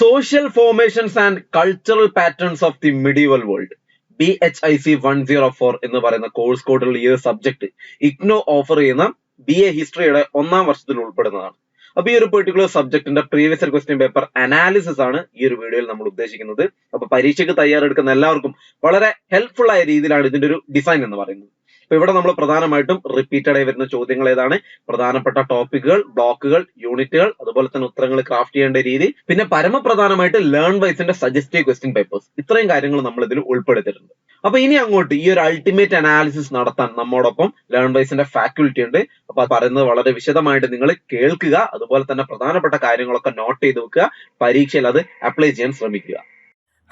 Social formations and cultural patterns of the medieval world B H I C one zero four എന്ന് പറയുന്ന course കോഡുള്ള ഈ ഒരു subject IGNOU offer ചെയ്യുന്ന B A ഹിസ്റ്ററിയുടെ ഒന്നാം വർഷത്തിൽ ഉൾപ്പെടുന്നതാണ്. അപ്പൊ ഈ ഒരു പെർട്ടിക്കുലർ സബ്ജക്റ്റിന്റെ പ്രീവിയസ് ക്വസ്റ്റ്യൻ പേപ്പർ അനാലിസിസ് ആണ് ഈ ഒരു വീഡിയോയിൽ നമ്മൾ ഉദ്ദേശിക്കുന്നത്. അപ്പൊ പരീക്ഷയ്ക്ക് തയ്യാറെടുക്കുന്ന എല്ലാവർക്കും വളരെ ഹെൽപ്ഫുൾ ആയ രീതിയിലാണ് ഇതിന്റെ ഒരു ഡിസൈൻ എന്ന് പറയുന്നത്. അപ്പൊ ഇവിടെ നമ്മൾ പ്രധാനമായിട്ടും റിപ്പീറ്റഡ് ആയി വരുന്ന ചോദ്യങ്ങൾ ഏതാണ്? പ്രധാനപ്പെട്ട ടോപ്പിക്കുകൾ ബ്ലോക്കുകൾ യൂണിറ്റുകൾ അതുപോലെ തന്നെ ഉത്തരങ്ങൾ ക്രാഫ്റ്റ് ചെയ്യേണ്ട രീതി പിന്നെ പരമപ്രധാനമായിട്ട് ലേൺ വൈസിന്റെ സജസ്റ്റീവ് ക്വസ്റ്റ്യൻ പേപ്പേഴ്സ് ഇത്രയും കാര്യങ്ങൾ നമ്മൾ ഇതിൽ ഉൾപ്പെടുത്തിയിട്ടുണ്ട്. അപ്പൊ ഇനി അങ്ങോട്ട് ഈ ഒരു അൾട്ടിമേറ്റ് അനാലിസിസ് നടത്താൻ നമ്മോടൊപ്പം ലേൺ വൈസിന്റെ ഫാക്കൽറ്റി ഉണ്ട്. അപ്പൊ പറയുന്നത് വളരെ വിശദമായിട്ട് നിങ്ങൾ കേൾക്കുക. അതുപോലെ തന്നെ പ്രധാനപ്പെട്ട കാര്യങ്ങളൊക്കെ നോട്ട് ചെയ്ത് വെക്കുക. പരീക്ഷയിൽ അത് അപ്ലൈ ചെയ്യാൻ ശ്രമിക്കുക.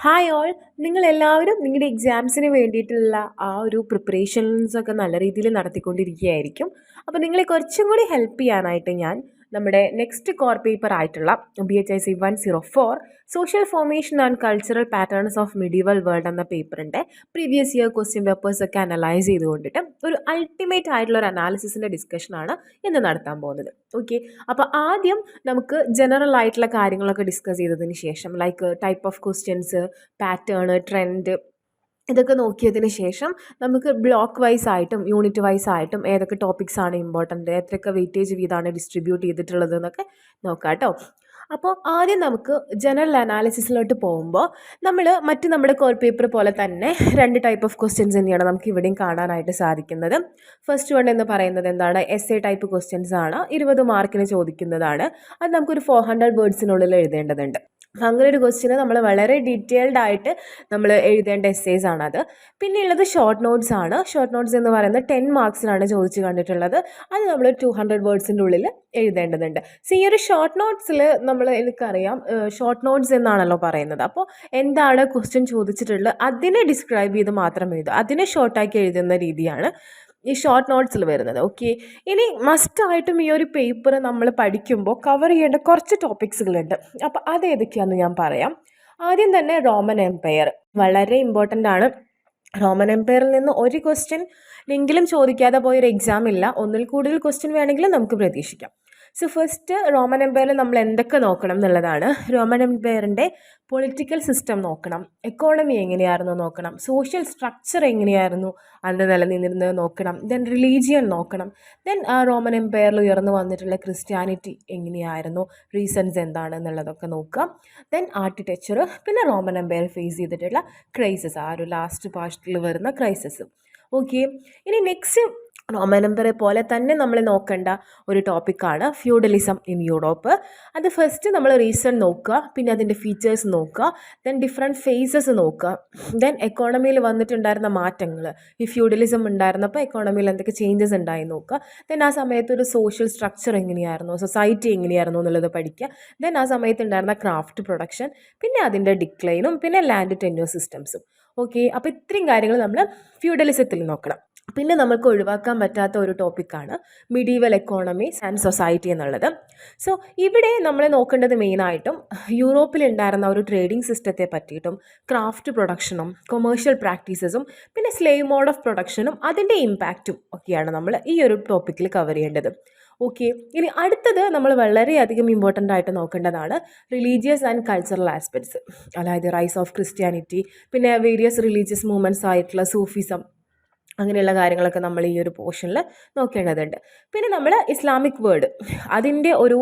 ഹായ് ഓൾ നിങ്ങൾ എല്ലാവരും നിങ്ങളുടെ എക്സാംസിന് വേണ്ടിയിട്ടുള്ള ആ ഒരു പ്രിപ്പറേഷൻസ് ഒക്കെ നല്ല രീതിയിൽ നടത്തിക്കൊണ്ടിരിക്കുകയായിരിക്കും. അപ്പോൾ നിങ്ങളെ കുറച്ചും കൂടി ഹെൽപ്പ് ചെയ്യാനായിട്ട് ഞാൻ നമ്മുടെ നെക്സ്റ്റ് കോർ പേപ്പർ ആയിട്ടുള്ള B H I C one zero four social formation and cultural patterns of medieval world എന്ന പേപ്പറിന്റെ പ്രീവിയസ് ഇയർ ക്വസ്റ്റ്യൻ പേപ്പേഴ്സ് ഒക്കെ അനലൈസ് ചെയ്തുകൊണ്ടിട്ട് ഒരു അൾട്ടിമേറ്റ് ആയിട്ടുള്ള ഒരു അനാലിസിസിന്റെ ഡിസ്കഷനാണ് ഇന്ന് നടത്താൻ പോകുന്നത്. ഓക്കെ അപ്പോൾ ആദ്യം നമുക്ക് ജനറൽ ആയിട്ടുള്ള കാര്യങ്ങളൊക്കെ ഡിസ്കസ് ചെയ്തതിന് ശേഷം like type of questions pattern trend ഇതൊക്കെ നോക്കിയതിന് ശേഷം നമുക്ക് ബ്ലോക്ക് വൈസ് ആയിട്ടും യൂണിറ്റ് വൈസ് ആയിട്ടും ഏതൊക്കെ ടോപ്പിക്സ് ആണ് ഇമ്പോർട്ടന്റ് എത്രയൊക്കെ വെയിറ്റേജ് വീതമാണ് ഡിസ്ട്രിബ്യൂട്ട് ചെയ്തിട്ടുള്ളത് എന്നൊക്കെ നോക്കാം കേട്ടോ അപ്പോൾ ആദ്യം നമുക്ക് ജനറൽ അനാലിസിസിലോട്ട് പോകുമ്പോൾ നമ്മൾ മറ്റ് നമ്മുടെ കോർ പേപ്പർ പോലെ തന്നെ രണ്ട് ടൈപ്പ് ഓഫ് ക്വസ്റ്റ്യൻസ് തന്നെയാണ് നമുക്ക് ഇവിടെയും കാണാനായിട്ട് സാധിക്കുന്നത്. ഫസ്റ്റ് വൺ എന്ന് പറയുന്നത് എന്താണ്? എസ് എ ടൈപ്പ് ക്വസ്റ്റ്യൻസ് ആണ്. ഇരുപത് മാർക്കിന് ചോദിക്കുന്നതാണ്. അത് നമുക്കൊരു ഫോർ ഹൺഡ്രഡ് വേർഡ്സിനുള്ളിൽ എഴുതേണ്ടതുണ്ട്. അങ്ങനെ ഒരു ക്വസ്റ്റ്യന് നമ്മൾ വളരെ ഡീറ്റെയിൽഡ് ആയിട്ട് നമ്മൾ എഴുതേണ്ട എസ്സേസ് ആണത്. പിന്നെ ഉള്ളത് ഷോർട്ട് നോട്ട്സ് ആണ്. ഷോർട്ട് നോട്ട്സ് എന്ന് പറയുന്നത് ടെൻ മാർക്സിനാണ് ചോദിച്ചു കണ്ടിട്ടുള്ളത്. അത് നമ്മൾ ടു ഹൺഡ്രഡ് വേർഡ്സിന്റെ ഉള്ളിൽ എഴുതേണ്ടതുണ്ട്. സോ ഈ ഒരു ഷോർട്ട് നോട്ട്സിൽ നമ്മൾ എനിക്കറിയാം ഷോർട്ട് നോട്ട്സ് എന്നാണല്ലോ പറയുന്നത്. അപ്പോൾ എന്താണ് ക്വസ്റ്റ്യൻ ചോദിച്ചിട്ടുള്ളത്? അതിനെ ഡിസ്ക്രൈബ് ചെയ്ത് മാത്രം എഴുതുക. അതിനെ ഷോർട്ടാക്കി എഴുതുന്ന രീതിയാണ്. ഈ ഷോർട്ട് നോട്ട്സിൽ വരുന്നത്. ഓക്കെ ഇനി മസ്റ്റായിട്ടും ഈ ഒരു പേപ്പർ നമ്മൾ പഠിക്കുമ്പോൾ കവർ ചെയ്യേണ്ട കുറച്ച് ടോപ്പിക്സുകളുണ്ട് അപ്പോൾ അത് ഏതൊക്കെയാണെന്ന് ഞാൻ പറയാം. ആദ്യം തന്നെ റോമൻ എംപയർ വളരെ ഇമ്പോർട്ടന്റ് ആണ്. റോമൻ എംപയറിൽ നിന്ന് ഒരു ക്വസ്റ്റ്യൻ എങ്കിലും ചോദിക്കാതെ പോയൊരു എക്സാം ഇല്ല. ഒന്നിൽ കൂടുതൽ ക്വസ്റ്റ്യൻ വേണമെങ്കിലും നമുക്ക് പ്രതീക്ഷിക്കാം. സോ ഫസ്റ്റ് റോമൻ എംപയറിൽ നമ്മൾ എന്തൊക്കെ നോക്കണം എന്നുള്ളതാണ്. റോമൻ എംപയറിന്റെ പൊളിറ്റിക്കൽ സിസ്റ്റം നോക്കണം. എക്കോണമി എങ്ങനെയായിരുന്നു നോക്കണം. സോഷ്യൽ സ്ട്രക്ചർ എങ്ങനെയായിരുന്നു അന്ന് നിലനിന്നിരുന്നത് നോക്കണം. ദെൻ റിലീജിയൻ നോക്കണം. ദെൻ ആ റോമൻ എംപയറിൽ ഉയർന്നു വന്നിട്ടുള്ള ക്രിസ്ത്യാനിറ്റി എങ്ങനെയായിരുന്നു? റീസൺസ് എന്താണ് എന്നുള്ളതൊക്കെ നോക്കുക. ദെൻ ആർക്കിടെക്ചർ പിന്നെ റോമൻ എംപയർ ഫേസ് ചെയ്തിട്ടുള്ള ക്രൈസിസ് ആ ഒരു ലാസ്റ്റ് പാർട്ടിൽ വരുന്ന ക്രൈസിസ് ഓക്കെ ഇനി നെക്സ്റ്റ് എംപയറെ പോലെ തന്നെ നമ്മൾ നോക്കേണ്ട ഒരു ടോപ്പിക്കാണ് ഫ്യൂഡലിസം ഇൻ യൂറോപ്പ് അത് ഫസ്റ്റ് നമ്മൾ റീസൺ നോക്കുക പിന്നെ അതിന്റെ ഫീച്ചേഴ്സ് നോക്കുക ദെൻ ഡിഫറെന്റ് ഫേസസ് നോക്കുക. ദെൻ എക്കോണമിയിൽ വന്നിട്ടുണ്ടായിരുന്ന മാറ്റങ്ങൾ ഈ ഫ്യൂഡലിസം ഉണ്ടായിരുന്നപ്പോൾ എക്കോണമിയിൽ എന്തൊക്കെ ചേഞ്ചസ് ഉണ്ടായി നോക്കുക. ദെൻ ആ സമയത്ത് ഒരു സോഷ്യൽ സ്ട്രക്ചർ എങ്ങനെയായിരുന്നു സൊസൈറ്റി എങ്ങനെയായിരുന്നു എന്നുള്ളത് പഠിക്കുക. ദെൻ ആ സമയത്ത് ഉണ്ടായിരുന്ന ക്രാഫ്റ്റ് പ്രൊഡക്ഷൻ പിന്നെ അതിന്റെ ഡിക്ലൈനും പിന്നെ ലാൻഡ് ടെന്യൂർ സിസ്റ്റംസും ഓക്കെ അപ്പോൾ ഇത്രയും കാര്യങ്ങൾ നമ്മൾ ഫ്യൂഡലിസത്തിൽ നോക്കണം. പിന്നെ നമുക്ക് ഒഴിവാക്കാൻ പറ്റാത്ത ഒരു ടോപ്പിക്കാണ് മിഡീവൽ എക്കോണമീസ് ആൻഡ് സൊസൈറ്റി എന്നുള്ളത്. സോ ഇവിടെ നമ്മൾ നോക്കേണ്ടത് മെയിനായിട്ടും യൂറോപ്പിൽ ഉണ്ടായിരുന്ന ഒരു ട്രേഡിംഗ് സിസ്റ്റത്തെ പറ്റിയിട്ടും ക്രാഫ്റ്റ് പ്രൊഡക്ഷനും കൊമേഴ്ഷ്യൽ പ്രാക്ടീസസും പിന്നെ സ്ലേവ് മോഡ് ഓഫ് പ്രൊഡക്ഷനും അതിന്റെ ഇമ്പാക്റ്റും ഒക്കെയാണ് നമ്മൾ ഈ ഒരു ടോപ്പിക്കിൽ കവർ ചെയ്യേണ്ടത്. ഓക്കെ ഇനി അടുത്തത് നമ്മൾ വളരെയധികം ഇമ്പോർട്ടന്റ് ആയിട്ട് നോക്കേണ്ടതാണ് റിലീജിയസ് ആൻഡ് കൾച്ചറൽ ആസ്പെക്ട്സ് അതായത് റൈസ് ഓഫ് ക്രിസ്ത്യാനിറ്റി പിന്നെ വേരിയസ് റിലീജിയസ് മൂവ്മെന്റ്സ് ആയിട്ടുള്ള സൂഫിസം അങ്ങനെയുള്ള കാര്യങ്ങളൊക്കെ നമ്മൾ ഈ ഒരു പോർഷനിൽ നോക്കേണ്ടതുണ്ട്. പിന്നെ നമ്മൾ ഇസ്ലാമിക് വേൾഡ് അതിന്റെ ഒരു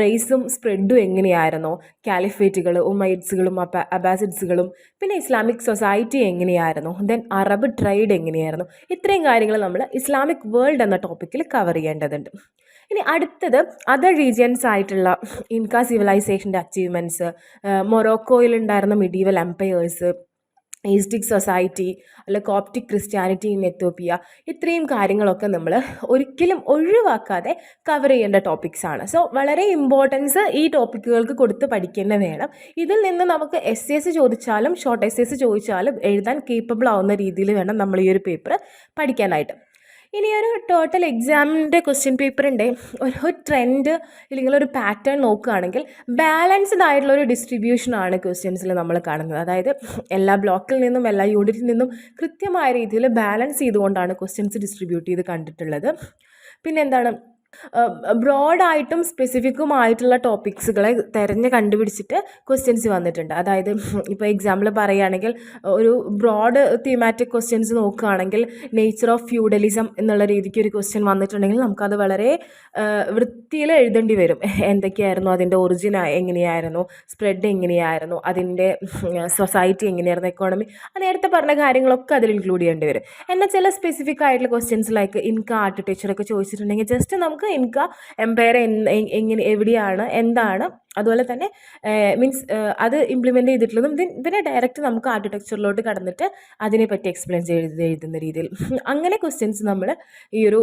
റേസും സ്പ്രെഡും എങ്ങനെയായിരുന്നോ? കാലിഫേറ്റുകൾ ഉമൈഡ്സുകളും അപ്പ അബാസിഡ്സുകളും പിന്നെ ഇസ്ലാമിക് സൊസൈറ്റി എങ്ങനെയായിരുന്നു? ദെൻ അറബ് ട്രൈഡ് എങ്ങനെയായിരുന്നു? ഇത്രയും കാര്യങ്ങൾ നമ്മൾ ഇസ്ലാമിക് വേൾഡ് എന്ന ടോപ്പിക്കിൽ കവർ ചെയ്യേണ്ടതുണ്ട്. ഇനി അടുത്തത് അതർ റീജിയൻസ് ആയിട്ടുള്ള ഇൻക സിവിലൈസേഷന്റെ അച്ചീവ്മെന്റ്സ് മൊറോക്കോയിൽ ഉണ്ടായിരുന്ന മിഡീവൽ എംപയേഴ്സ് ഈസ്റ്റിക് സൊസൈറ്റി അല്ല കോപ്റ്റിക് ക്രിസ്ത്യാനിറ്റി ഇൻ എത്തോപ്പിയ ഇത്രയും കാര്യങ്ങളൊക്കെ നമ്മൾ ഒരിക്കലും ഒഴിവാക്കാതെ കവർ ചെയ്യേണ്ട ടോപ്പിക്സ് ആണ്. സോ വളരെ ഇമ്പോർട്ടൻസ് ഈ ടോപ്പിക്കുകൾക്ക് കൊടുത്ത് പഠിക്കേണ്ട വേണം ഇതിൽ നിന്ന് നമുക്ക് എസ് എസ് ചോദിച്ചാലും ഷോർട്ട് എസ് എസ് ചോദിച്ചാലും എഴുതാൻ കേപ്പബിൾ ആവുന്ന രീതിയിൽ വേണം നമ്മൾ ഈ ഒരു പേപ്പർ പഠിക്കാനായിട്ട്. ഇനി ഒരു ടോട്ടൽ എക്സാമിന്റെ ക്വസ്റ്റ്യൻ പേപ്പറിന്റെ ഒരു ട്രെൻഡ് ഇല്ലെങ്കിൽ ഒരു പാറ്റേൺ നോക്കുകയാണെങ്കിൽ ബാലൻസ്ഡ് ആയിട്ടുള്ള ഒരു ഡിസ്ട്രിബ്യൂഷനാണ് ക്വസ്റ്റ്യൻസിൽ നമ്മൾ കാണുന്നത്. അതായത് എല്ലാ ബ്ലോക്കിൽ നിന്നും എല്ലാ യൂണിറ്റിൽ നിന്നും കൃത്യമായ രീതിയിൽ ബാലൻസ് ചെയ്തുകൊണ്ടാണ് ക്വസ്റ്റ്യൻസ് ഡിസ്ട്രിബ്യൂട്ട് ചെയ്ത് കണ്ടിട്ടുള്ളത്. പിന്നെ എന്താണ്? ബ്രോഡായിട്ടും സ്പെസിഫിക്കുമായിട്ടുള്ള ടോപ്പിക്സുകളെ തിരഞ്ഞ് കണ്ടുപിടിച്ചിട്ട് ക്വസ്റ്റ്യൻസ് വന്നിട്ടുണ്ട്. അതായത് ഇപ്പോൾ എക്സാമ്പിൾ പറയുകയാണെങ്കിൽ ഒരു ബ്രോഡ് തീമാറ്റിക് ക്വസ്റ്റ്യൻസ് നോക്കുകയാണെങ്കിൽ നേച്ചർ ഓഫ് ഫ്യൂഡലിസം എന്നുള്ള രീതിക്ക് ഒരു ക്വസ്റ്റ്യൻ വന്നിട്ടുണ്ടെങ്കിൽ നമുക്കത് വളരെ വൃത്തിയിൽ എഴുതേണ്ടി വരും. എന്തൊക്കെയായിരുന്നു അതിന്റെ ഒറിജിൻ എങ്ങനെയായിരുന്നു? സ്പ്രെഡ് എങ്ങനെയായിരുന്നു? അതിന്റെ സൊസൈറ്റി എങ്ങനെയായിരുന്നു? എക്കോണമി നേരത്തെ പറഞ്ഞ കാര്യങ്ങളൊക്കെ അതിൽ ഇൻക്ലൂഡ് ചെയ്യേണ്ടി വരും. എന്നാൽ ചില സ്പെസിഫിക് ആയിട്ടുള്ള ക്വസ്റ്റ്യൻസ് ലൈക്ക് ഇൻകം ആർട്ടിടെക്ചറൊക്കെ ചോദിച്ചിട്ടുണ്ടെങ്കിൽ ജസ്റ്റ് നമുക്ക് ഇൻക എംപയർ എങ്ങനെ എവിടെയാണ് എന്താണ് അതുപോലെ തന്നെ മീൻസ് അത് ഇംപ്ലിമെന്റ് ചെയ്തിട്ടുള്ളതും പിന്നെ ഡയറക്റ്റ് നമുക്ക് ആർക്കിടെക്ചറിലോട്ട് കടന്നിട്ട് അതിനെപ്പറ്റി എക്സ്പ്ലെയിൻ ചെയ്ത് എഴുതുന്ന രീതിയിൽ. അങ്ങനെ ക്വസ്റ്റ്യൻസ് നമ്മൾ ഈ ഒരു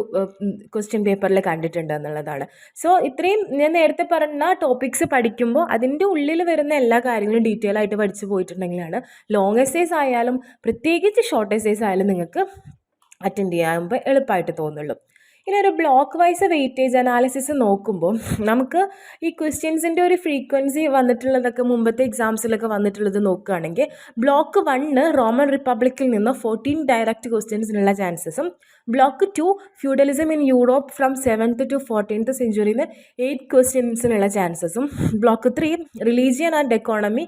ക്വസ്റ്റ്യൻ പേപ്പറിൽ കണ്ടിട്ടുണ്ട് എന്നുള്ളതാണ്. സോ ഇത്രയും ഞാൻ നേരത്തെ പറഞ്ഞ ടോപ്പിക്സ് പഠിക്കുമ്പോൾ അതിന്റെ ഉള്ളിൽ വരുന്ന എല്ലാ കാര്യങ്ങളും ഡീറ്റെയിൽ ആയിട്ട് പഠിച്ചു പോയിട്ടുണ്ടെങ്കിലാണ് ലോങ് എസ്സേസ് ആയാലും പ്രത്യേകിച്ച് ഷോർട്ട് എസ്സേസ് ആയാലും നിങ്ങൾക്ക് അറ്റൻഡ് ചെയ്യാൻ എളുപ്പമായിട്ട് തോന്നുള്ളൂ. ഇനി ഒരു ബ്ലോക്ക് വൈസ് വെയിറ്റേജ് അനാലിസിസ് നോക്കുമ്പോൾ നമുക്ക് ഈ ക്വസ്റ്റ്യൻസിന്റെ ഒരു ഫ്രീക്വൻസി വന്നിട്ടുള്ളതൊക്കെ മുമ്പത്തെ എക്സാംസിലൊക്കെ വന്നിട്ടുള്ളത് നോക്കുകയാണെങ്കിൽ ബ്ലോക്ക് വണ്ണ് റോമൻ റിപ്പബ്ലിക്കിൽ നിന്ന് ഫോർട്ടീൻ ഡയറക്റ്റ് ക്വസ്റ്റ്യൻസിനുള്ള ചാൻസസും block two feudalism in Europe from seventh to fourteenth സെഞ്ചുറിയിൽ നിന്ന് എയ്റ്റ് ക്വസ്റ്റ്യൻസിനുള്ള ചാൻസസും block three religion and economy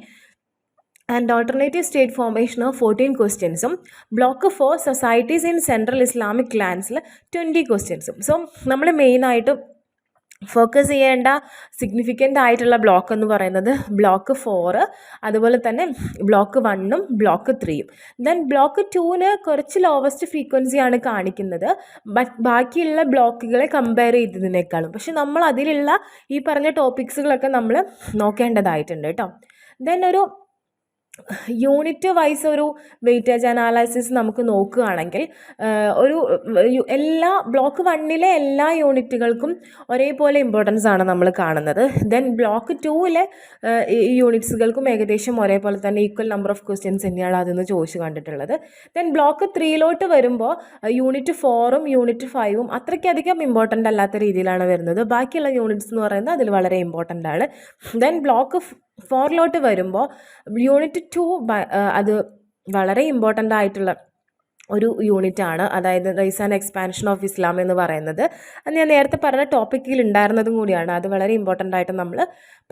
and alternative state formation of fourteen ക്വസ്റ്റ്യൻസും block four societies in central Islamic ലാൻഡ്സിൽ twenty ക്വസ്റ്റ്യൻസും so നമ്മൾ മെയിനായിട്ട് focus ചെയ്യേണ്ട significant ആയിട്ടുള്ള block എന്ന് പറയുന്നത് ബ്ലോക്ക് ഫോറ് അതുപോലെ തന്നെ ബ്ലോക്ക് വണ്ണും ബ്ലോക്ക് ത്രീയും ദെൻ ബ്ലോക്ക് ടൂവിന് കുറച്ച് ലോവസ്റ്റ് ഫ്രീക്വൻസിയാണ് കാണിക്കുന്നത്. ബട്ട് ബാക്കിയുള്ള ബ്ലോക്കുകളെ കമ്പയർ ചെയ്തതിനേക്കാളും. പക്ഷെ നമ്മൾ അതിലുള്ള ഈ പറഞ്ഞ ടോപ്പിക്സുകളൊക്കെ നമ്മൾ നോക്കേണ്ടതായിട്ടുണ്ട് കേട്ടോ. ദെൻ ഒരു യൂണിറ്റ് വൈസ് ഒരു വെയിറ്റേജ് അനാലിസിസ് നമുക്ക് നോക്കുകയാണെങ്കിൽ ഒരു എല്ലാ ബ്ലോക്ക് വണ്ണിലെ എല്ലാ യൂണിറ്റുകൾക്കും ഒരേപോലെ ഇമ്പോർട്ടൻസ് ആണ് നമ്മൾ കാണുന്നത്. ദെൻ ബ്ലോക്ക് ടൂവിലെ യൂണിറ്റ്സുകൾക്കും ഏകദേശം ഒരേപോലെ തന്നെ ഈക്വൽ നമ്പർ ഓഫ് ക്വസ്റ്റ്യൻസ് തന്നെയാണ് അതെന്ന് ചോദിച്ചു കണ്ടിട്ടുള്ളത്. ദെൻ ബ്ലോക്ക് ത്രീയിലോട്ട് വരുമ്പോൾ യൂണിറ്റ് ഫോറും യൂണിറ്റ് ഫൈവും അത്രയ്ക്കധികം ഇമ്പോർട്ടന്റ് അല്ലാത്ത രീതിയിലാണ് വരുന്നത്. ബാക്കിയുള്ള യൂണിറ്റ്സ് എന്ന് പറയുന്നത് അതിൽ വളരെ ഇമ്പോർട്ടന്റ് ആണ്. ദെൻ ബ്ലോക്ക് ഫോറിലോട്ട് വരുമ്പോൾ യൂണിറ്റ് ടു അത് വളരെ ഇമ്പോർട്ടന്റ് ആയിട്ടുള്ള ഒരു യൂണിറ്റ് ആണ്. അതായത് rise and expansion of Islam എന്ന് പറയുന്നത്. അത് ഞാൻ നേരത്തെ പറഞ്ഞ ടോപ്പിക്കിൽ ഉണ്ടായിരുന്നതും കൂടിയാണ്. അത് വളരെ ഇമ്പോർട്ടന്റ് ആയിട്ട് നമ്മൾ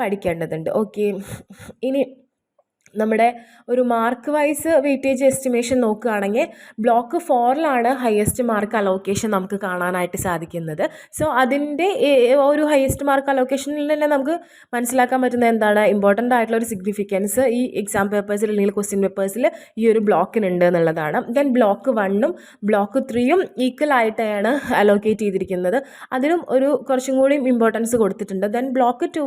പഠിക്കേണ്ടതുണ്ട്. ഓക്കെ ഇനി നമ്മുടെ ഒരു മാർക്ക് വൈസ് വെയിറ്റേജ് എസ്റ്റിമേഷൻ നോക്കുകയാണെങ്കിൽ ബ്ലോക്ക് ഫോറിലാണ് ഹയസ്റ്റ് മാർക്ക് അലോക്കേഷൻ നമുക്ക് കാണാനായിട്ട് സാധിക്കുന്നത്. സോ അതിന്റെ ഒരു ഹയസ്റ്റ് മാർക്ക് അലോക്കേഷനിൽ തന്നെ നമുക്ക് മനസ്സിലാക്കാൻ പറ്റുന്ന എന്താണ്? ഇമ്പോർട്ടന്റ് ആയിട്ടുള്ള ഒരു സിഗ്നിഫിക്കൻസ് ഈ എക്സാം പേപ്പേഴ്സിൽ അല്ലെങ്കിൽ ക്വസ്റ്റ്യൻ പേപ്പേഴ്സിൽ ഈ ഒരു ബ്ലോക്കിനുണ്ട് എന്നുള്ളതാണ്. ദെൻ ബ്ലോക്ക് വണ്ണും ബ്ലോക്ക് ത്രീയും ഈക്വൽ ആയിട്ടാണ് അലോക്കേറ്റ് ചെയ്തിരിക്കുന്നത്. അതിനും ഒരു കുറച്ചും കൂടി ഇമ്പോർട്ടൻസ് കൊടുത്തിട്ടുണ്ട്. ദെൻ ബ്ലോക്ക് ടു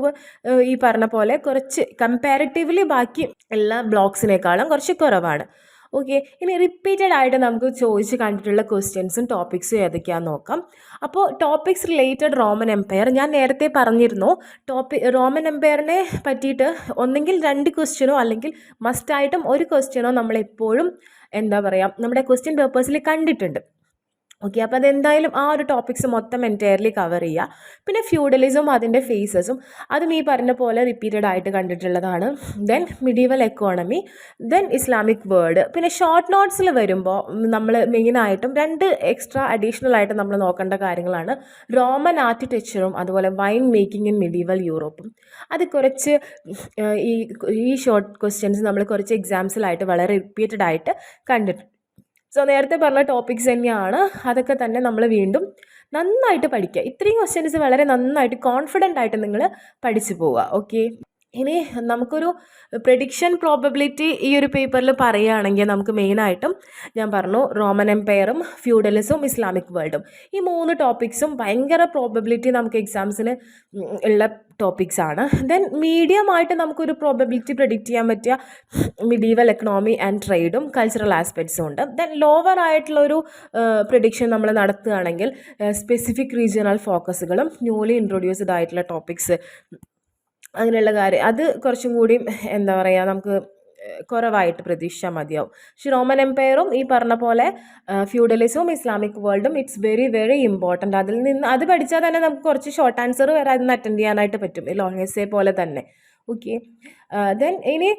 ഈ പറഞ്ഞ പോലെ കുറച്ച് കമ്പാരിറ്റീവ്ലി ബാക്കി എല്ലാ ബ്ലോക്സിനേക്കാളും കുറച്ച് കുറവാണ്. ഓക്കെ ഇനി റിപ്പീറ്റഡ് ആയിട്ട് നമുക്ക് ചോദിച്ച് കണ്ടിട്ടുള്ള ക്വസ്റ്റ്യൻസും ടോപ്പിക്സും ഏതൊക്കെയാണെന്ന് നോക്കാം. അപ്പോൾ ടോപ്പിക്സ് റിലേറ്റഡ് റോമൻ എംപയർ ഞാൻ നേരത്തെ പറഞ്ഞിരുന്നു ടോപ്പി റോമൻ എംപയറിനെ പറ്റിയിട്ട് ഒന്നെങ്കിൽ രണ്ട് ക്വസ്റ്റ്യനോ അല്ലെങ്കിൽ മസ്റ്റായിട്ടും ഒരു ക്വസ്റ്റ്യനോ നമ്മളെപ്പോഴും എന്താ പറയുക നമ്മുടെ ക്വസ്റ്റ്യൻ പേപ്പേഴ്സിൽ കണ്ടിട്ടുണ്ട്. ഓക്കെ അപ്പോൾ അതെന്തായാലും ആ ഒരു ടോപ്പിക്സ് മൊത്തം എന്റയർലി കവർ ചെയ്യുക പിന്നെ ഫ്യൂഡലിസം അതിന്റെ ഫേസസും അതും ഈ പറഞ്ഞ പോലെ റിപ്പീറ്റഡ് ആയിട്ട് കണ്ടിട്ടുള്ളതാണ്. Then medieval economy then Islamic world പിന്നെ ഷോർട്ട് നോട്ട്സിൽ വരുമ്പോൾ നമ്മൾ മെയിനായിട്ടും രണ്ട് എക്സ്ട്രാ അഡീഷണൽ ആയിട്ട് നമ്മൾ നോക്കേണ്ട കാര്യങ്ങളാണ്. റോമൻ ആർക്കിടെക്ചറും അതുപോലെ വൈൻ മേക്കിംഗ് ഇൻ മിഡീവൽ യൂറോപ്പും അത് കുറച്ച് ഈ ഈ ഷോർട്ട് ക്വസ്റ്റ്യൻസ് നമ്മൾ കുറച്ച് എക്സാംസിലായിട്ട് വളരെ റിപ്പീറ്റഡ് ആയിട്ട് കണ്ടിട്ടുണ്ട്. സോ നേരത്തെ പറഞ്ഞ ടോപ്പിക്സ് തന്നെയാണ്. അതൊക്കെ തന്നെ നമ്മൾ വീണ്ടും നന്നായിട്ട് പഠിക്കുക ഇത്രയും ക്വസ്റ്റ്യൻസ് വളരെ നന്നായിട്ട് കോൺഫിഡന്റ് ആയിട്ട് നിങ്ങൾ പഠിച്ചു പോവുക. ഓക്കെ ഇനി നമുക്കൊരു പ്രഡിക്ഷൻ പ്രോബബിലിറ്റി ഈ ഒരു പേപ്പറിൽ പറയുകയാണെങ്കിൽ നമുക്ക് മെയിനായിട്ടും ഞാൻ പറഞ്ഞു റോമൻ എംപയറും ഫ്യൂഡലിസും ഇസ്ലാമിക് വേൾഡും ഈ മൂന്ന് ടോപ്പിക്സും ഭയങ്കര പ്രോബബിലിറ്റി നമുക്ക് എക്സാംസിന് ഉള്ള ടോപ്പിക്സ് ആണ്. ദെൻ മീഡിയം ആയിട്ട് നമുക്കൊരു പ്രോബബിലിറ്റി പ്രഡിക്റ്റ് ചെയ്യാൻ പറ്റിയ മിഡീവൽ എക്കണോമി ആൻഡ് ട്രേഡും കൾച്ചറൽ ആസ്പെക്ട്സും ഉണ്ട്. ദെൻ ലോവർ ആയിട്ടുള്ളൊരു പ്രഡിക്ഷൻ നമ്മൾ നടത്തുകയാണെങ്കിൽ സ്പെസിഫിക് റീജിയണൽ ഫോക്കസുകളും ന്യൂലി ഇൻട്രൊഡ്യൂസ്ഡ് ആയിട്ടുള്ള ടോപ്പിക്സ് അങ്ങനെയുള്ള കാര്യം. അത് കുറച്ചും കൂടി എന്താ പറയുക നമുക്ക് കുറവായിട്ട് പ്രതീക്ഷിച്ചാൽ മതിയാവും. പക്ഷെ റോമൻ എംപയറും ഈ പറഞ്ഞ പോലെ ഫ്യൂഡലിസവും ഇസ്ലാമിക് വേൾഡും ഇറ്റ്സ് വെരി വെരി ഇമ്പോർട്ടന്റ്. അതിൽ നിന്ന് അത് പഠിച്ചാൽ തന്നെ നമുക്ക് കുറച്ച് ഷോർട്ട് ആൻസർ വരെ അതിൽ നിന്ന് അറ്റൻഡ് ചെയ്യാനായിട്ട് പറ്റും ലോങ് എസ്സേ പോലെ തന്നെ. ഓക്കെ. ദെൻ ഇനി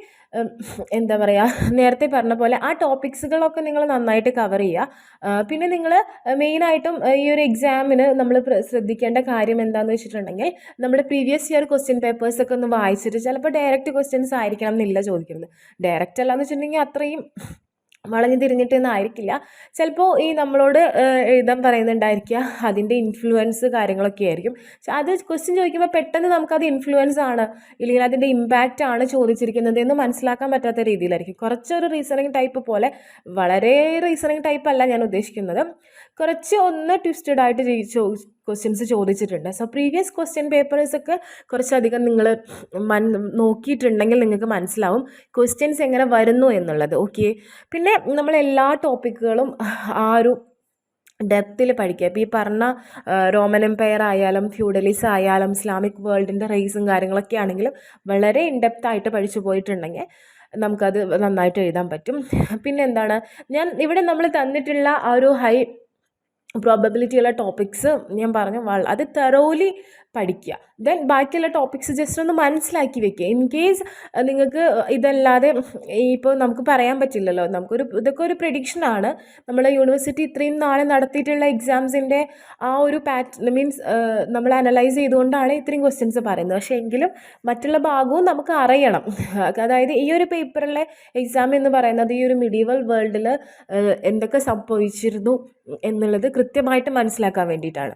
എന്താ പറയുക നേരത്തെ പറഞ്ഞ പോലെ ആ ടോപ്പിക്സുകളൊക്കെ നിങ്ങൾ നന്നായിട്ട് കവർ ചെയ്യുക പിന്നെ നിങ്ങൾ മെയിനായിട്ടും ഈ ഒരു എക്സാമിന് നമ്മൾ ശ്രദ്ധിക്കേണ്ട കാര്യം എന്താണെന്ന് വെച്ചിട്ടുണ്ടെങ്കിൽ നമ്മുടെ പ്രീവിയസ് ഇയർ ക്വസ്റ്റ്യൻ പേപ്പേഴ്സൊക്കെ ഒന്ന് വായിച്ചിട്ട് ചിലപ്പോൾ ഡയറക്റ്റ് ക്വസ്റ്റ്യൻസ് ആയിരിക്കണം എന്നില്ല ചോദിക്കുന്നത്. ഡയറക്റ്റ് അല്ലാന്ന് വെച്ചിട്ടുണ്ടെങ്കിൽ അത്രയും വളഞ്ഞു തിരിഞ്ഞിട്ടൊന്നും ആയിരിക്കില്ല. ചിലപ്പോൾ ഈ നമ്മളോട് എഴുതാൻ പറയുന്നുണ്ടായിരിക്കുക അതിന്റെ ഇൻഫ്ലുവൻസ് കാര്യങ്ങളൊക്കെ ആയിരിക്കും. അത് ക്വസ്റ്റ്യൻ ചോദിക്കുമ്പോൾ പെട്ടെന്ന് നമുക്കത് ഇൻഫ്ലുവൻസ് ആണ്. ഇല്ലെങ്കിൽ അതിന്റെ ഇമ്പാക്റ്റ് ആണ് ചോദിച്ചിരിക്കുന്നത് എന്ന് മനസ്സിലാക്കാൻ പറ്റാത്ത രീതിയിലായിരിക്കും. കുറച്ചൊരു റീസണിങ് ടൈപ്പ് പോലെ വളരെ റീസണിങ് ടൈപ്പ് അല്ല ഞാൻ ഉദ്ദേശിക്കുന്നത്. കുറച്ച് ഒന്ന് ട്വിസ്റ്റഡ് ആയിട്ട് ക്വസ്റ്റ്യൻസ് ചോദിച്ചിട്ടുണ്ട്. സോ പ്രീവിയസ് ക്വസ്റ്റ്യൻ പേപ്പേഴ്സ് ഒക്കെ കുറച്ചധികം നിങ്ങൾ മൻ നോക്കിയിട്ടുണ്ടെങ്കിൽ നിങ്ങൾക്ക് മനസ്സിലാവും ക്വസ്റ്റ്യൻസ് എങ്ങനെ വരുന്നു എന്നുള്ളത്. ഓക്കെ പിന്നെ നമ്മൾ എല്ലാ ടോപ്പിക്കുകളും ആ ഒരു ഡെപ്തിൽ പഠിക്കുക. ഇപ്പോൾ ഈ പറഞ്ഞ റോമൻ എംപയർ ആയാലും ഫ്യൂഡലിസ് ആയാലും ഇസ്ലാമിക് വേൾഡിന്റെ റേസും കാര്യങ്ങളൊക്കെ ആണെങ്കിലും വളരെ ഇൻഡെപ്ത് ആയിട്ട് പഠിച്ചു പോയിട്ടുണ്ടെങ്കിൽ നമുക്കത് നന്നായിട്ട് എഴുതാൻ പറ്റും. പിന്നെ എന്താണ്? ഞാൻ ഇവിടെ നമ്മൾ തന്നിട്ടുള്ള ആ ഒരു ഹൈ പ്രോബബിലിറ്റി ഉള്ള ടോപ്പിക്സ് ഞാൻ പറഞ്ഞു അത് തെറോലി പഠിക്കുക. ദെൻ ബാക്കിയുള്ള ടോപ്പിക്സ് ജസ്റ്റ് ഒന്ന് മനസ്സിലാക്കി വെക്കുക. ഇൻ കേസ് നിങ്ങൾക്ക് ഇതല്ലാതെ ഇപ്പോൾ നമുക്ക് പറയാൻ പറ്റില്ലല്ലോ. നമുക്കൊരു ഇതൊക്കെ ഒരു പ്രഡിക്ഷനാണ് നമ്മൾ യൂണിവേഴ്സിറ്റി ഇത്രയും നാളെ നടത്തിയിട്ടുള്ള എക്സാംസിന്റെ ആ ഒരു പാറ്റ് മീൻസ് നമ്മൾ അനലൈസ് ചെയ്തുകൊണ്ടാണ് ഇത്രയും ക്വസ്റ്റ്യൻസ് പറയുന്നത്. പക്ഷേ എങ്കിലും മറ്റുള്ള ഭാഗവും നമുക്ക് അറിയണം. അതായത് ഈ ഒരു പേപ്പറിലെ എക്സാം എന്ന് പറയുന്നത് ഈ ഒരു മിഡീവൽ വേൾഡിൽ എന്തൊക്കെ സംഭവിച്ചിരുന്നു എന്നുള്ളത് കൃത്യമായിട്ട് മനസ്സിലാക്കാൻ വേണ്ടിയിട്ടാണ്.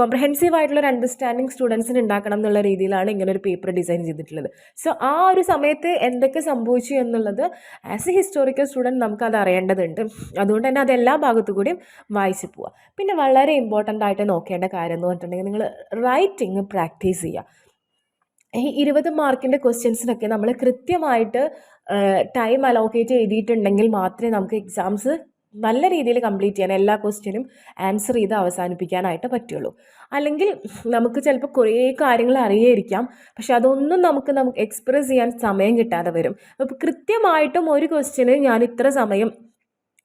കോംപ്രഹെൻസീവ് ആയിട്ടുള്ള ഒരു അണ്ടർസ്റ്റാൻഡിങ് സ്റ്റുഡൻസിന് ഉണ്ടാക്കണം എന്നുള്ള രീതിയിലാണ് ഇങ്ങനെ ഒരു പേപ്പർ ഡിസൈൻ ചെയ്തിട്ടുള്ളത്. സോ ആ ഒരു സമയത്ത് എന്തൊക്കെ സംഭവിച്ചു എന്നുള്ളത് ആസ് എ ഹിസ്റ്റോറിക്കൽ സ്റ്റുഡന്റ് നമുക്കത് അറിയേണ്ടതുണ്ട്. അതുകൊണ്ട് തന്നെ അത് എല്ലാ ഭാഗത്തു കൂടിയും വായിച്ചു പോവുക പിന്നെ വളരെ ഇമ്പോർട്ടന്റ് ആയിട്ട് നോക്കേണ്ട കാര്യം എന്ന് പറഞ്ഞിട്ടുണ്ടെങ്കിൽ നിങ്ങൾ റൈറ്റിംഗ് പ്രാക്ടീസ് ചെയ്യുക ഈ ഇരുപത് മാർക്കിന്റെ ക്വസ്റ്റ്യൻസിനൊക്കെ നമ്മൾ കൃത്യമായിട്ട് ടൈം അലോക്കേറ്റ് ചെയ്തിട്ടുണ്ടെങ്കിൽ മാത്രമേ നമുക്ക് എക്സാംസ് നല്ല രീതിയിൽ കംപ്ലീറ്റ് ചെയ്യാൻ എല്ലാ ക്വസ്റ്റ്യനും ആൻസർ ചെയ്ത് അവസാനിപ്പിക്കാനായിട്ട് പറ്റുള്ളൂ. അല്ലെങ്കിൽ നമുക്ക് ചിലപ്പോൾ കുറേ കാര്യങ്ങൾ അറിയായിരിക്കാം. പക്ഷെ അതൊന്നും നമുക്ക് നമുക്ക് എക്സ്പ്രസ് ചെയ്യാൻ സമയം കിട്ടാതെ വരും. അപ്പോൾ കൃത്യമായിട്ടും ഒരു ക്വസ്റ്റ്യന് ഞാൻ ഇത്ര സമയം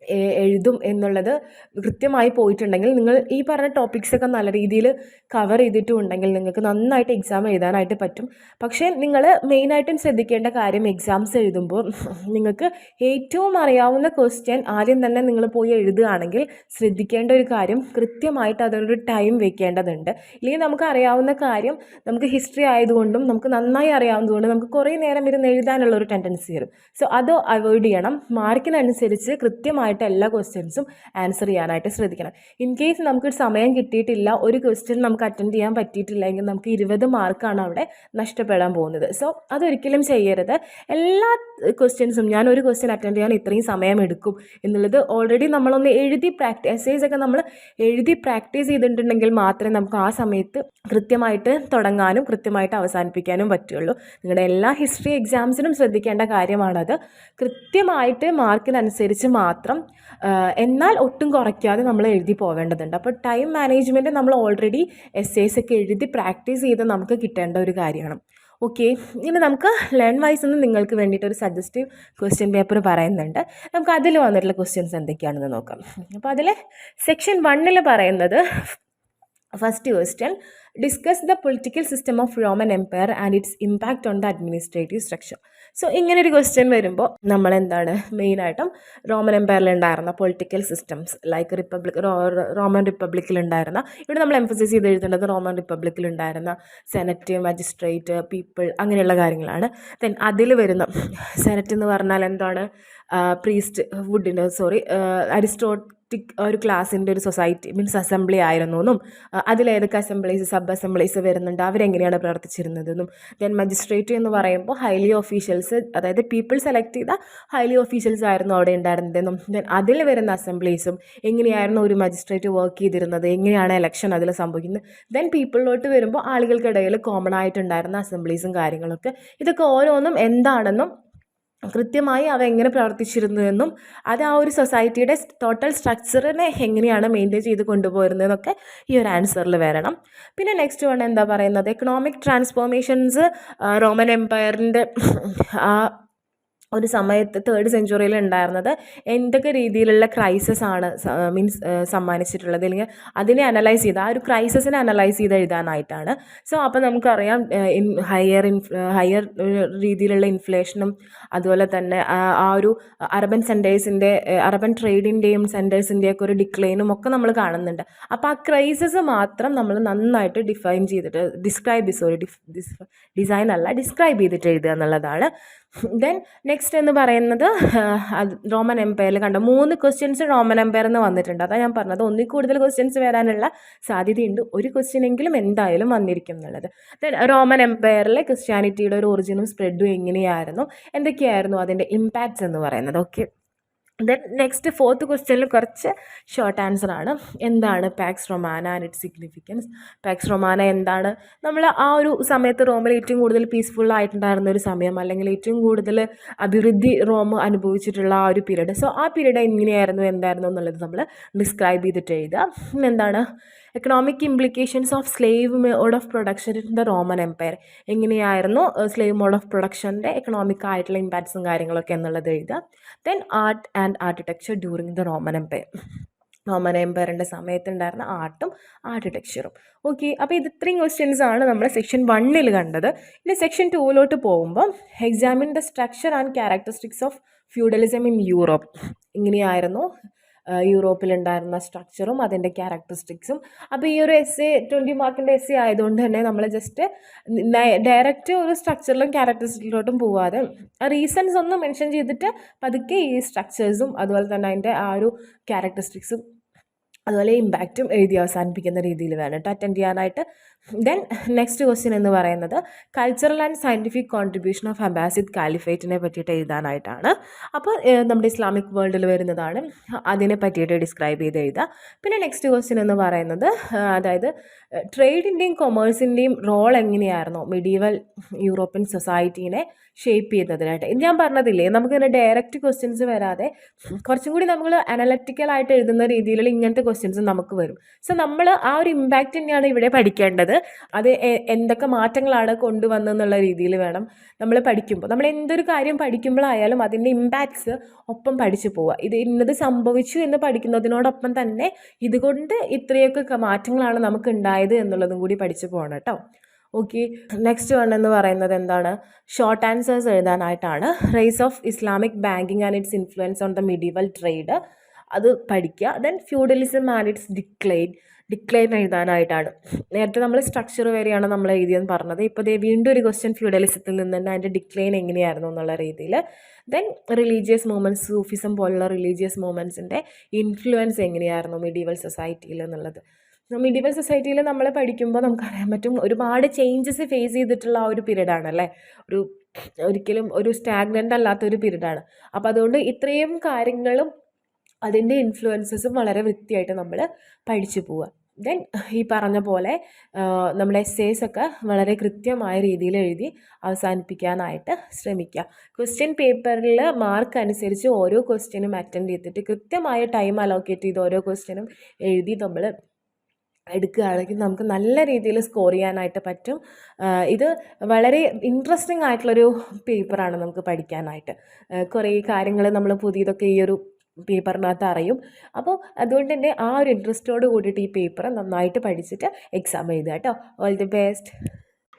എഴുതും എന്നുള്ളത് കൃത്യമായി പോയിട്ടുണ്ടെങ്കിൽ നിങ്ങൾ ഈ പറഞ്ഞ ടോപ്പിക്സൊക്കെ നല്ല രീതിയിൽ കവർ ചെയ്തിട്ടുണ്ടെങ്കിൽ നിങ്ങൾക്ക് നന്നായിട്ട് എക്സാം എഴുതാനായിട്ട് പറ്റും. പക്ഷേ നിങ്ങൾ മെയിനായിട്ടും ശ്രദ്ധിക്കേണ്ട കാര്യം എക്സാംസ് എഴുതുമ്പോൾ നിങ്ങൾക്ക് ഏറ്റവും അറിയാവുന്ന ക്വസ്റ്റ്യൻ ആദ്യം തന്നെ നിങ്ങൾ പോയി എഴുതുകയാണെങ്കിൽ ശ്രദ്ധിക്കേണ്ട ഒരു കാര്യം കൃത്യമായിട്ട് അതിനൊരു ടൈം വെക്കേണ്ടതുണ്ട്. ഇല്ലെങ്കിൽ നമുക്ക് അറിയാവുന്ന കാര്യം നമുക്ക് ഹിസ്റ്ററി ആയതുകൊണ്ടും നമുക്ക് നന്നായി അറിയാവുന്നതുകൊണ്ടും നമുക്ക് കുറേ നേരം ഇരുന്ന് എഴുതാനുള്ള ഒരു ടെൻഡൻസി വരും. സോ അത് അവോയ്ഡ് ചെയ്യണം. മാർക്കിനനുസരിച്ച് കൃത്യമായിട്ട് എല്ലാ ക്വസ്റ്റ്യൻസും ആൻസർ ചെയ്യാനായിട്ട് ശ്രദ്ധിക്കണം. ഇൻ കേസ് നമുക്ക് സമയം കിട്ടിയിട്ടില്ല ഒരു ക്വസ്റ്റ്യൻ നമുക്ക് അറ്റൻഡ് ചെയ്യാൻ പറ്റിയിട്ടില്ല എങ്കിൽ നമുക്ക് ഇരുപത് മാർക്കാണ് അവിടെ നഷ്ടപ്പെടാൻ പോകുന്നത്. സോ അതൊരിക്കലും ചെയ്യരുത്. എല്ലാ ക്വസ്റ്റ്യൻസും ഞാൻ ഒരു ക്വസ്റ്റ്യൻ അറ്റൻഡ് ചെയ്യാൻ ഇത്രയും സമയം എടുക്കും എന്നുള്ളത് ഓൾറെഡി നമ്മളൊന്ന് എഴുതി പ്രാക്ടീസ് എസ്സേസ് ഒക്കെ നമ്മൾ എഴുതി പ്രാക്ടീസ് ചെയ്തിട്ടുണ്ടെങ്കിൽ മാത്രമേ നമുക്ക് ആ സമയത്ത് കൃത്യമായിട്ട് തുടങ്ങാനും കൃത്യമായിട്ട് അവസാനിപ്പിക്കാനും പറ്റുള്ളൂ. നിങ്ങളുടെ എല്ലാ ഹിസ്റ്ററി എക്സാംസിനും ശ്രദ്ധിക്കേണ്ട കാര്യമാണത്. കൃത്യമായിട്ട് മാർക്കിനനുസരിച്ച് മാത്രം എന്നാൽ ഒട്ടും കുറയ്ക്കാതെ നമ്മൾ എഴുതി പോവേണ്ടതുണ്ട് അപ്പോൾ ടൈം മാനേജ്മെന്റ് നമ്മൾ ഓൾറെഡി എസ്സേസ് ഒക്കെ എഴുതി പ്രാക്ടീസ് ചെയ്ത് നമുക്ക് കിട്ടേണ്ട ഒരു കാര്യമാണ്. ഓക്കെ ഇനി നമുക്ക് ലേൺ വൈസ് എന്ന് നിങ്ങൾക്ക് വേണ്ടിയിട്ട് ഒരു സജസ്റ്റീവ് ക്വസ്റ്റ്യൻ പേപ്പർ പറയുന്നുണ്ട്. നമുക്ക് അതിൽ വന്നിട്ടുള്ള ക്വസ്റ്റ്യൻസ് എന്തൊക്കെയാണെന്ന് നോക്കാം. അപ്പോൾ അതിൽ സെക്ഷൻ വണ്ണിൽ പറയുന്നത് first question discuss the political system of Roman empire and its impact on the administrative structure so ഇങ്ങനെ ഒരു ക്വസ്റ്റ്യൻ വരുമ്പോൾ നമ്മൾ എന്താണ് മെയിനായിട്ടും റോമൻ എംപയറിൽ ഉണ്ടായിരുന്ന political systems like republic Roman റിപ്പബ്ലിക്കിൽ ഉണ്ടായിരുന്ന ഇവിടെ നമ്മൾ എംഫസൈസ് ചെയ്ത് എഴുതേണ്ടത് റോമൻ റിപ്പബ്ലിക്കിൽ ഉണ്ടായിരുന്ന സെനറ്റ് മജിസ്ട്രേറ്റ് പീപ്പിൾ അങ്ങനെയുള്ള കാര്യങ്ങളാണ്. ദെൻ അതിൽ വരുന്ന സെനറ്റ് എന്ന് പറഞ്ഞാൽ എന്താണ്? പ്രീസ്റ്റ് വുഡിന്റെ സോറി അരിസ്റ്റോട്ടിക് ഒരു ക്ലാസ്സിന്റെ ഒരു സൊസൈറ്റി മീൻസ് അസംബ്ലി ആയിരുന്നു എന്നും അതിലേതൊക്കെ അസംബ്ലീസ് സബ് അസംബ്ലീസ് വരുന്നുണ്ട് അവരെങ്ങനെയാണ് പ്രവർത്തിച്ചിരുന്നതെന്നും. ദെൻ മജിസ്ട്രേറ്റ് എന്ന് പറയുമ്പോൾ ഹൈലി ഓഫീഷ്യൽസ് അതായത് പീപ്പിൾ സെലക്ട് ചെയ്ത ഹൈലി ഓഫീഷ്യൽസ് ആയിരുന്നു അവിടെ ഉണ്ടായിരുന്നതെന്നും. ദെൻ അതിൽ വരുന്ന അസംബ്ലീസും എങ്ങനെയായിരുന്നു ഒരു മജിസ്ട്രേറ്റ് വർക്ക് ചെയ്തിരുന്നത് എങ്ങനെയാണ് ഇലക്ഷൻ അതിൽ സംഭവിക്കുന്നത്. ദെൻ പീപ്പിളിലോട്ട് വരുമ്പോൾ ആളുകൾക്കിടയിൽ കോമൺ ആയിട്ടുണ്ടായിരുന്ന അസംബ്ലീസും കാര്യങ്ങളൊക്കെ. ഇതൊക്കെ ഓരോന്നും എന്താണെന്നും കൃത്യമായി അവ എങ്ങനെ പ്രവർത്തിച്ചിരുന്നുവെന്നും അത് ആ ഒരു സൊസൈറ്റിയുടെ ടോട്ടൽ സ്ട്രക്ചറിനെ എങ്ങനെയാണ് മെയിന്റെയിൻ ചെയ്ത് കൊണ്ടുപോയിരുന്നതെന്നൊക്കെ ഈ ഒരു ആൻസറിൽ വരണം. പിന്നെ നെക്സ്റ്റ് വൺ എന്താ പറയുന്നത്? എക്കണോമിക് ട്രാൻസ്ഫോർമേഷൻസ് റോമൻ എംപയറിന്റെ ആ ഒരു സമയത്ത് തേർഡ് സെഞ്ചുറിയിൽ ഉണ്ടായിരുന്നത് എന്തൊക്കെ രീതിയിലുള്ള ക്രൈസസ് ആണ് മീൻസ് സമ്മാനിച്ചിട്ടുള്ളത്? അല്ലെങ്കിൽ അതിനെ അനലൈസ് ചെയ്ത് ആ ഒരു ക്രൈസസിനെ അനലൈസ് ചെയ്ത് എഴുതാനായിട്ടാണ്. സോ അപ്പോൾ നമുക്കറിയാം ഇൻ ഹയർ ഇൻ ഹയർ രീതിയിലുള്ള ഇൻഫ്ലേഷനും അതുപോലെ തന്നെ ആ ഒരു അർബൻ സെന്റേഴ്സിന്റെ അർബൻ ട്രേഡിന്റെയും സെന്റേഴ്സിന്റെയൊക്കെ ഒരു ഡിക്ലൈനും ഒക്കെ നമ്മൾ കാണുന്നുണ്ട്. അപ്പോൾ ആ ക്രൈസസ് മാത്രം നമ്മൾ നന്നായിട്ട് ഡിഫൈൻ ചെയ്തിട്ട് ഡിസ്ക്രൈബ് സോറി ഡിസൈൻ അല്ല ഡിസ്ക്രൈബ് ചെയ്തിട്ട് എഴുതുക എന്നുള്ളതാണ്. ദെൻ നെക്സ്റ്റ് എന്ന് പറയുന്നത് റോമൻ എംപയറിൽ കണ്ട? മൂന്ന് ക്വസ്റ്റ്യൻസ് റോമൻ എംപയർ എന്ന് വന്നിട്ടുണ്ട്. അതാണ് ഞാൻ പറഞ്ഞത്. ഒന്നിൽ കൂടുതൽ ക്വസ്റ്റ്യൻസ് വരാനുള്ള സാധ്യതയുണ്ട്. ഒരു ക്വസ്റ്റ്യനെങ്കിലും എന്തായാലും വന്നിരിക്കും എന്നുള്ളത് ദെൻ റോമൻ എംപയറിലെ ക്രിസ്ത്യാനിറ്റിയുടെ ഒരു ഒറിജിനും സ്പ്രെഡും എങ്ങനെയായിരുന്നു? എന്തൊക്കെയായിരുന്നു അതിന്റെ ഇമ്പാക്ട്സ് എന്ന് പറയുന്നത്? ഓക്കെ ദെൻ നെക്സ്റ്റ് ഫോർത്ത് ക്വസ്റ്റ്യനിൽ കുറച്ച് ഷോർട്ട് ആൻസർ ആണ്. എന്താണ് pax romana and it significance pax romana എന്താണ്? നമ്മൾ ആ ഒരു സമയത്ത് റോമിൽ ഏറ്റവും കൂടുതൽ പീസ്ഫുൾ ആയിട്ടുണ്ടായിരുന്ന ഒരു സമയം അല്ലെങ്കിൽ ഏറ്റവും കൂടുതൽ അഭിവൃദ്ധി റോം അനുഭവിച്ചിട്ടുള്ള ആ ഒരു പീരീഡ് സോ ആ പീരീഡ് എങ്ങനെയായിരുന്നു? എന്തായിരുന്നു എന്നുള്ളത് നമ്മൾ ഡിസ്ക്രൈബ് ചെയ്തിട്ട് എഴുതുക എന്താണ്? Economic implications of slave mode of production in the Roman empire എങ്ങനെയായിരുന്നു സ്ലേവ് മോഡ് ഓഫ് പ്രൊഡക്ഷന്റെ എക്കണോമിക് ആയിട്ടുള്ള ഇമ്പാക്ട്സും കാര്യങ്ങളൊക്കെ എന്നുള്ളത് എഴുതുക. Then art and architecture during the Roman empire Roman എംപയറിന്റെ സമയത്തുണ്ടായിരുന്ന ആർട്ടും ആർക്കിടെക്ചറും ഓക്കെ അപ്പോൾ ഇത് ഇത്രയും ക്വസ്റ്റ്യൻസ് ആണ് നമ്മൾ സെക്ഷൻ വണ്ണിൽ കണ്ടത്. ഇനി സെക്ഷൻ ടൂവിലോട്ട് പോകുമ്പോൾ examine the structure and characteristics of feudalism in Europe ഇങ്ങനെയായിരുന്നു യൂറോപ്പിലുണ്ടായിരുന്ന സ്ട്രക്ചറും അതിന്റെ ക്യാരക്ടറിസ്റ്റിക്സും അപ്പോൾ ഈ ഒരു എസ് എ ട്വന്റി മാർക്കിന്റെ എസ് എ ആയതുകൊണ്ട് തന്നെ നമ്മൾ ജസ്റ്റ് ഡയറക്റ്റ് ഒരു സ്ട്രക്ചറിലും ക്യാരക്ടറിസ്റ്റിക്കിലോട്ടും പോവാതെ റീസൺസ് ഒന്നും മെൻഷൻ ചെയ്തിട്ട് പതുക്കെ ഈ സ്ട്രക്ചേഴ്സും അതുപോലെ തന്നെ അതിന്റെ ആ ഒരു ക്യാരക്ടറിസ്റ്റിക്സും അതുപോലെ ഇമ്പാക്റ്റും എഴുതി അവസാനിപ്പിക്കുന്ന രീതിയിൽ വേണം കേട്ടോ. അറ്റൻഡ് ചെയ്യാനായിട്ട് ദെൻ നെക്സ്റ്റ് ക്വസ്റ്റ്യൻ എന്ന് പറയുന്നത് cultural and scientific contribution of Abbasid കാലിഫേറ്റിനെ പറ്റിയിട്ട് എഴുതാനായിട്ടാണ്. അപ്പോൾ നമ്മുടെ ഇസ്ലാമിക് വേൾഡിൽ വരുന്നതാണ്. അതിനെ പറ്റിയിട്ട് ഡിസ്ക്രൈബ് ചെയ്ത് എഴുതുക പിന്നെ നെക്സ്റ്റ് ക്വസ്റ്റ്യൻ എന്ന് പറയുന്നത് അതായത് ട്രേഡിന്റെയും കൊമേഴ്സിന്റെയും റോൾ എങ്ങനെയായിരുന്നു മിഡീവൽ യൂറോപ്യൻ സൊസൈറ്റീനെ ഷേപ്പ് ചെയ്യുന്നതിനായിട്ട് ഇത് ഞാൻ പറഞ്ഞതില്ലേ നമുക്കിങ്ങനെ ഡയറക്റ്റ് ക്വസ്റ്റ്യൻസ് വരാതെ കുറച്ചും കൂടി നമ്മൾ അനലറ്റിക്കലായിട്ട് എഴുതുന്ന രീതിയിലുള്ള ഇങ്ങനത്തെ ക്വസ്റ്റ്യൻസ് നമുക്ക് വരും. സോ നമ്മൾ ആ ഒരു ഇമ്പാക്റ്റ് തന്നെയാണ് ഇവിടെ പഠിക്കേണ്ടത്. അത് എന്തൊക്കെ മാറ്റങ്ങളാണ് കൊണ്ടുവന്നെന്നുള്ള രീതിയിൽ വേണം നമ്മൾ പഠിക്കുമ്പോൾ. നമ്മൾ എന്തൊരു കാര്യം പഠിക്കുമ്പോഴായാലും അതിന്റെ ഇമ്പാക്ട്സ് ഒപ്പം പഠിച്ചു പോവുക. ഇത് ഇന്നത് സംഭവിച്ചു എന്ന് പഠിക്കുന്നതിനോടൊപ്പം തന്നെ ഇതുകൊണ്ട് ഇത്രയൊക്കെ മാറ്റങ്ങളാണ് നമുക്ക് ഉണ്ടായത് എന്നുള്ളതും കൂടി പഠിച്ചു പോകണം കേട്ടോ. ഓക്കെ നെക്സ്റ്റ് വൺ എന്ന് പറയുന്നത് എന്താണ്? Short answers എഴുതാനായിട്ടാണ്. Rise of Islamic banking and its influence on the medieval trade അത് പഠിക്കുക. Then feudalism and its decline decline എഴുതാനായിട്ടാണ്. നേരത്തെ നമ്മൾ സ്ട്രക്ചർ വരെയാണ് നമ്മൾ എഴുതിയെന്ന് പറഞ്ഞത്. ഇപ്പോൾ ദേ വീണ്ടും ഒരു ക്വസ്റ്റ്യൻ ഫ്യൂഡലിസത്തിൽ നിന്ന് തന്നെ അതിന്റെ ഡിക്ലൈൻ എങ്ങനെയായിരുന്നു എന്നുള്ള രീതിയിൽ ദെൻ റിലീജിയസ് മൂവ്മെന്റ്സ് സൂഫിസം പോലുള്ള റിലീജിയസ് മൂവ്മെന്റ്സിന്റെ ഇൻഫ്ലുവൻസ് എങ്ങനെയായിരുന്നു മിഡീവൽ സൊസൈറ്റിയിൽ എന്നുള്ളത്. മിഡീവൽ സൊസൈറ്റിയിൽ നമ്മൾ പഠിക്കുമ്പോൾ നമുക്കറിയാൻ പറ്റും ഒരുപാട് ചേഞ്ചസ് ഫേസ് ചെയ്തിട്ടുള്ള ആ ഒരു പീരീഡാണ് അല്ലേ ഒരു ഒരിക്കലും ഒരു സ്റ്റാഗ്നന്റ് അല്ലാത്ത ഒരു പീരീഡാണ് അപ്പോൾ അതുകൊണ്ട് ഇത്രയും കാര്യങ്ങളും അതിന്റെ ഇൻഫ്ലുവൻസസും വളരെ വൃത്തിയായിട്ട് നമ്മൾ പഠിച്ചു പോവുക. ദെൻ ഈ പറഞ്ഞ പോലെ നമ്മുടെ എസ്സേസ് ഒക്കെ വളരെ കൃത്യമായ രീതിയിൽ എഴുതി അവസാനിപ്പിക്കാനായിട്ട് ശ്രമിക്കുക. ക്വസ്റ്റ്യൻ പേപ്പറിൽ മാർക്ക് അനുസരിച്ച് ഓരോ ക്വസ്റ്റ്യനും അറ്റൻഡ് ചെയ്തിട്ട് കൃത്യമായ ടൈം അലോക്കേറ്റ് ചെയ്ത് ഓരോ ക്വസ്റ്റ്യനും എഴുതി നമ്മൾ എടുക്കുകയാണെങ്കിൽ നമുക്ക് നല്ല രീതിയിൽ സ്കോർ ചെയ്യാനായിട്ട് പറ്റും. ഇത് വളരെ ഇൻട്രസ്റ്റിംഗ് ആയിട്ടുള്ളൊരു പേപ്പറാണ് നമുക്ക് പഠിക്കാനായിട്ട്. കുറേ കാര്യങ്ങൾ നമ്മൾ പുതിയതൊക്കെ ഈ ഒരു പേപ്പറിനകത്ത് അറിയും. അപ്പോൾ അതുകൊണ്ട് തന്നെ ആ ഒരു ഇൻട്രസ്റ്റോട് കൂടിയിട്ട് ഈ പേപ്പർ നന്നായിട്ട് പഠിച്ചിട്ട് എക്സാം എഴുതുക കേട്ടോ. All the best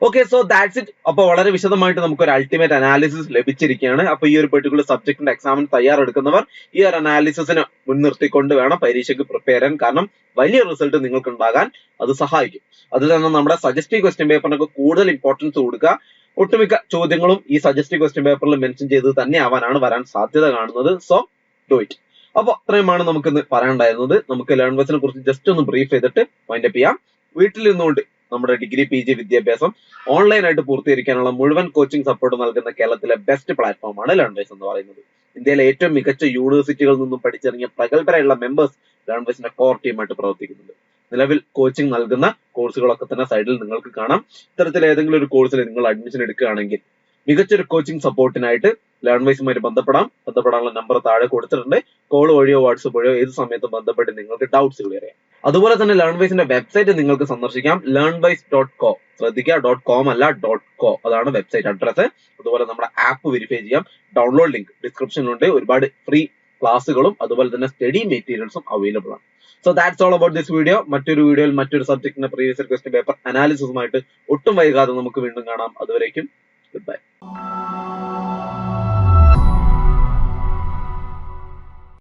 okay so that's it അപ്പൊ വളരെ വിശദമായിട്ട് നമുക്ക് ഒരു അൾട്ടിമേറ്റ് അനാലിസിസ് ലഭിച്ചിരിക്കുകയാണ്. അപ്പൊ ഈ ഒരു പെർട്ടിക്കുലർ സബ്ജക്റ്റിന്റെ എക്സാമിന് തയ്യാറെടുക്കുന്നവർ ഈ ഒരു അനാലിസിസിനെ മുൻനിർത്തിക്കൊണ്ട് വേണം പരീക്ഷയ്ക്ക് പ്രിപ്പയർ ചെയ്യാൻ. കാരണം വലിയ റിസൾട്ട് നിങ്ങൾക്ക് ഉണ്ടാകാൻ അത് സഹായിക്കും. അതിൽ തന്നെ നമ്മുടെ സജസ്റ്റീവ് ക്വസ്റ്റ്യൻ പേപ്പറിനൊക്കെ കൂടുതൽ ഇമ്പോർട്ടൻസ് കൊടുക്കുക. ഒട്ടുമിക്ക ചോദ്യങ്ങളും ഈ സജസ്റ്റീവ് ക്വസ്റ്റ്യൻ പേപ്പറിൽ മെൻഷൻ ചെയ്ത് തന്നെ ആവാനാണ് വരാൻ സാധ്യത കാണുന്നത്. സോ ഡു ഇറ്റ് അപ്പൊ അത്രയുമാണ് നമുക്ക് ഇന്ന് പറയാനുണ്ടായിരുന്നത്. നമുക്ക് ലേൺ വെച്ചിനെ കുറിച്ച് ജസ്റ്റ് ഒന്ന് ബ്രീഫ് ചെയ്തിട്ട് വൈൻഡപ്പ് ചെയ്യാം. വീട്ടിൽ നിന്നുകൊണ്ട് നമ്മുടെ ഡിഗ്രി പി ജി വിദ്യാഭ്യാസം ഓൺലൈനായിട്ട് പൂർത്തീകരിക്കാനുള്ള മുഴുവൻ കോച്ചിങ് സപ്പോർട്ട് നൽകുന്ന കേരളത്തിലെ ബെസ്റ്റ് പ്ലാറ്റ്ഫോമാണ് ലേൺവേസ് എന്ന് പറയുന്നത്. ഇന്ത്യയിലെ ഏറ്റവും മികച്ച യൂണിവേഴ്സിറ്റികളിൽ നിന്നും പഠിച്ചിറങ്ങിയ പ്രഗത്ഭരായുള്ള മെമ്പേഴ്സ് ലേൺവേസിന്റെ കോർ ടീമായിട്ട് പ്രവർത്തിക്കുന്നുണ്ട്. നിലവിൽ കോച്ചിങ് നൽകുന്ന കോഴ്സുകളൊക്കെ തന്നെ സൈഡിൽ നിങ്ങൾക്ക് കാണാം. ഇത്തരത്തിൽ ഏതെങ്കിലും ഒരു കോഴ്സിൽ നിങ്ങൾ അഡ്മിഷൻ എടുക്കുകയാണെങ്കിൽ മികച്ചൊരു കോച്ചിങ് സപ്പോർട്ടിനായിട്ട് ലേൺ വൈസുമായിട്ട് ബന്ധപ്പെടാം. ബന്ധപ്പെടാനുള്ള നമ്പർ താഴെ കൊടുത്തിട്ടുണ്ട്. കോൾ വഴിയോ വാട്സപ്പ് വഴിയോ ഏത് സമയത്തും ബന്ധപ്പെട്ട് നിങ്ങൾക്ക് ഡൗട്ട്സ് ക്ലിയർ ചെയ്യാം. അതുപോലെ തന്നെ ലേൺ വൈസിന്റെ വെബ്സൈറ്റ് നിങ്ങൾക്ക് സന്ദർശിക്കാം. ലേൺ വൈസ് ഡോട്ട് കോ ശ്രദ്ധിക്കുക ഡോട്ട് കോം അല്ല ഡോട്ട് കോ അതാണ് വെബ്സൈറ്റ് അഡ്രസ് അതുപോലെ നമ്മുടെ ആപ്പ് വെരിഫൈ ചെയ്യാം. ഡൗൺലോഡ് ലിങ്ക് ഡിസ്ക്രിപ്ഷനിലുണ്ട് ഒരുപാട് ഫ്രീ ക്ലാസ്സുകളും അതുപോലെ തന്നെ സ്റ്റഡി മെറ്റീരിയൽസും അവൈലബിൾ ആണ്. So that's all about this video മറ്റൊരു വീഡിയോയിൽ മറ്റൊരു സബ്ജക്റ്റിന്റെ പ്രീവിയസ് ക്വസ്റ്റ്യൻ പേപ്പർ അനാലിസിസുമായിട്ട് ഒട്ടും വൈകാതെ നമുക്ക് വീണ്ടും കാണാം. അതുവരേക്കും ഗുഡ് ബൈ